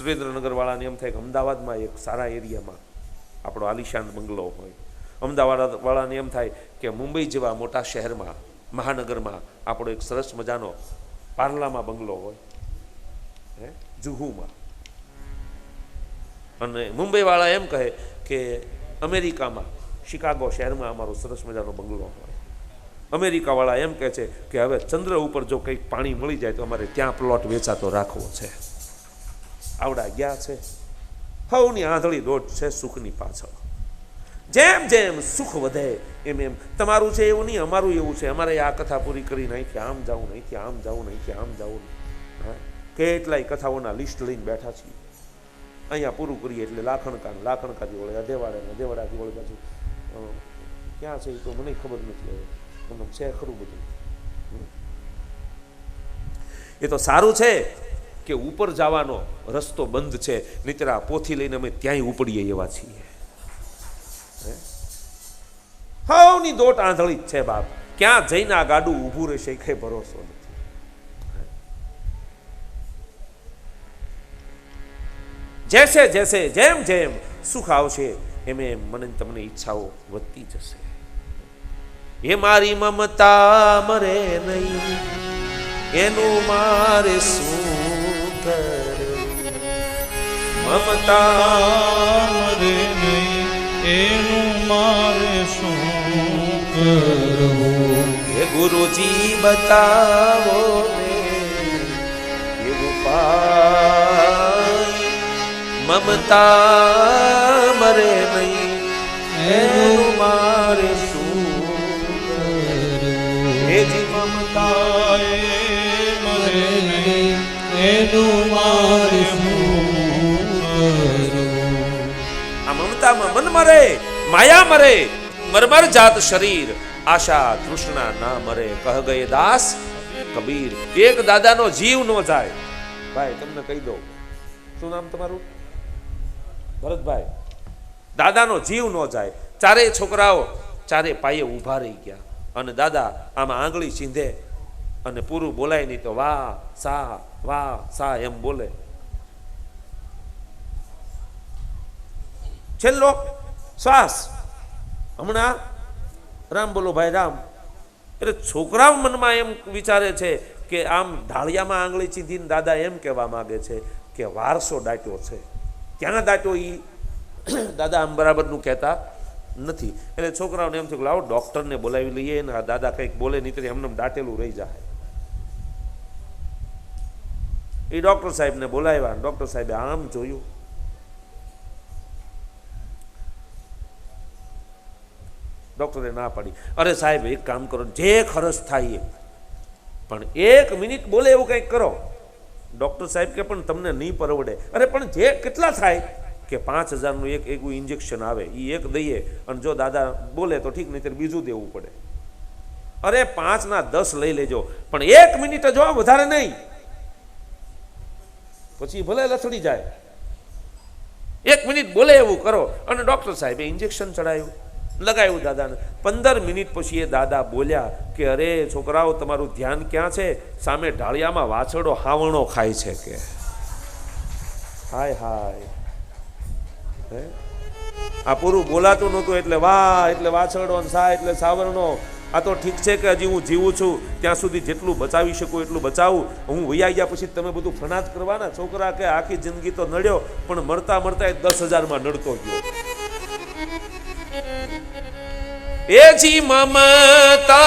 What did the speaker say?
સુરેન્દ્રનગર વાળાને એમ થાય કે અમદાવાદમાં એક સારા એરિયામાં આપણો આલિશાન બંગલો હોય. અમદાવાદવાળાને એમ થાય કે મુંબઈ જેવા મોટા શહેરમાં, મહાનગરમાં આપણો એક સરસ મજાનો પાર્લામાં બંગલો હોય, હે, જુહુમાં. અને મુંબઈવાળા એમ કહે કે અમેરિકામાં, શિકાગો શહેરમાં અમારો સરસ મજાનો બંગલો હોય. અમેરિકાવાળા એમ કહે છે કે હવે ચંદ્ર ઉપર જો કંઈક પાણી મળી જાય તો અમારે ત્યાં પ્લોટ વેચાતો રાખવો છે. આવડા ગયા છે. હવની આંધળી દોટ છે સુખની પાછળ. જેમ જેમ સુખ વધે, એમ એમ. તમારું છે એવું નહીં, અમારું એવું છે. અમારે આ કથા પૂરી કરીને અહીંથી આમ જવું નહીં અહીંથી આમ જવું અહીંથી આમ જવું હા? કેટલાય કથાઓના લિસ્ટ લઈને બેઠા છીએ. અહીંયા પૂરું કરીએ એટલે લાખણકા ને લાખણકાથી વળે અધેવાડે અધેવાડાથી વળે પાછું ક્યાં છે એ તો મને ખબર નથી હવે. તમને છે ખરું બધું. એ તો સારું છે કે ઉપર જવાનો રસ્તો બંધ છે નહીતર પોથી લઈને અમે ત્યાંય ઉપડીએ એવા છીએ? હવની દોટ આંધળી છે બાપ. ક્યાં જઈને આ ગાડું ઊભું રહેશે કઈ ભરોસો નથી. જેસે જેસે, જેમ જેમ સુખ આવશે, એમ એમ મને તમને ઈચ્છાઓ વધતી જશે. એ મારી મમતા મરે નહીં. એનું મારે શું મમતા મરે નહીં એનું મારે શું કરવું એ ગુરુજી બતાવો ને એ ઉપાય મમતા મરે નહીં, એનું મારે શું જી મમતા મરે નહીં, એનું મારે મમતામાં મન મરે, માયા મરે, મરમર જાત શરીર, આશા તૃષ્ણા ના મરે. કહ ગયે દાસ, કબીર, એક દાદાનો જીવ નો જાય. ભાઈ, તમને કહી દઉં, શું નામ તમારું? ભરતભાઈ, દાદાનો જીવ ન જાય. ચારે છોકરાઓ ચારે પાયે ઊભા રહી ગયા. અને દાદા આમાં આંગળી ચીંધે અને પૂરું બોલાય નહીં તો વાહ સા વાહ સા એમ બોલે. છેલ્લો શ્વાસ. હમણાં રામ બોલો, ભાઈ રામ. એટલે છોકરાઓ મનમાં એમ વિચારે છે કે આમ ઢાળિયામાં આંગળી ચીંધીને દાદા એમ કહેવા માગે છે કે વારસો દાટ્યો છે. ક્યાં દાટ્યો એ દાદા આમ બરાબરનું કહેતા નથી. એટલે છોકરાઓને એમ થયું કે લાવો, ડૉક્ટરને બોલાવી લઈએ ને આ દાદા કંઈક બોલે, નહીં તો એમને દાટેલું રહી જાય. એ ડૉક્ટર સાહેબને બોલાવ્યા. ડૉક્ટર સાહેબે આમ જોયું. ડૉક્ટરે ના પાડી. અરે સાહેબ, એક કામ કરો, જે ખર્ચ થાય એ પણ એક મિનિટ બોલે એવું કંઈક કરો. ડૉક્ટર સાહેબ કે, પણ તમને નહીં પરવડે. અરે, પણ જે કેટલા થાય? કે, પાંચ હજારનું એક એવું ઇન્જેક્શન આવે એ એક દઈએ. અને જો દાદા બોલે તો ઠીક નહીં બીજું દેવું પડે. અરે, પાંચના દસ લઈ લેજો. પણ એક મિનિટ જો વધારે નહીં. પછી ભલે લથડી જાય. એક મિનિટ બોલે એવું કરો. અને ડૉક્ટર સાહેબે ઇન્જેક્શન ચડાવ્યું લગાવ્યું દાદાને. પંદર મિનિટ પછી એ દાદા બોલ્યા કે, અરે છોકરાઓ, તમારું ધ્યાન ક્યાં છે? સામે ઢાળિયામાં વાછડો હાવણો ખાય છે કે. હાય હાય. આ પૂરું બોલાતું નહોતું એટલે વાહ, એટલે વાછડો ને સા, એટલે સાવરણો. આ તો ઠીક છે કે હજી હું જીવું છું. ત્યાં સુધી જેટલું બચાવી શકું એટલું બચાવું. હું વૈયા ગયા પછી તમે બધું ફનાજ કરવાના? છોકરા કે, આખી જિંદગી તો નડ્યો, પણ મળતા મળતા એ દસ હજારમાં નડતો ગયો. એ જી મમતા